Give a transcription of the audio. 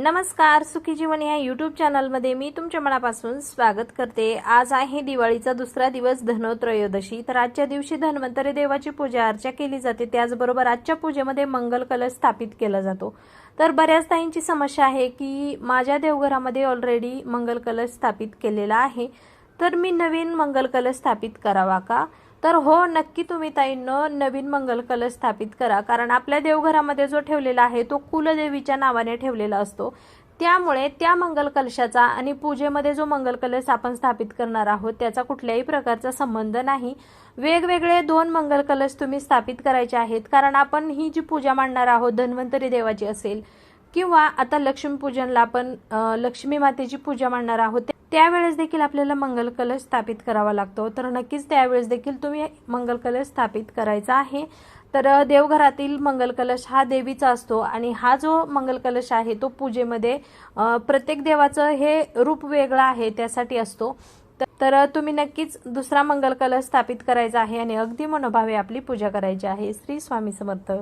नमस्कार सुखी जीवन या यूट्यूब चॅनलमध्ये मी तुमच्या मनापासून स्वागत करते. आज आहे दिवाळीचा दुसरा दिवस धनोत्रयोदशी. तर आजच्या दिवशी धन्वंतरी देवाची पूजा अर्चा केली जाते. त्याचबरोबर आजच्या पूजेमध्ये मंगल कलश स्थापित केला जातो. तर बऱ्याच ताईंची समस्या आहे की माझ्या देवघरामध्ये ऑलरेडी मंगल कलश स्थापित केलेला आहे. तर मी नवीन मंगल कलश स्थापित करावा का? तर हो नक्की तुम्ही ताईंनो नवीन मंगल कलश स्थापित करा. कारण आपल्या देवघरामध्ये जो ठेवलेला आहे तो कुलदेवीच्या नावाने ठेवलेला असतो. त्यामुळे त्या मंगल कलशाचा आणि पूजेमध्ये जो मंगल कलश आपण स्थापित करणार आहोत त्याचा कुठल्याही प्रकारचा संबंध नाही. वेगवेगळे दोन मंगल कलश तुम्ही स्थापित करायचे आहेत. कारण आपण ही जी पूजा मांडणार आहोत धन्वंतरी देवाची असेल किंवा आता लक्ष्मीपूजनला आपण लक्ष्मी मातेची पूजा मांडणार आहोत त्यावेळेस देखील आपल्याला मंगल कलश स्थापित करावा लागतो. तर नक्कीच त्यावेळेस देखील तुम्ही मंगल कलश स्थापित करायचा आहे. तर देवघरातील मंगल कलश हा देवीचा असतो आणि हा जो मंगल कलश आहे तो पूजेमध्ये प्रत्येक देवाचं हे रूप वेगळं आहे त्यासाठी असतो. तर तुम्ही नक्कीच दुसरा मंगल कलश स्थापित करायचा आहे आणि अगदी मनोभावे आपली पूजा करायची आहे. श्री स्वामी समर्थ.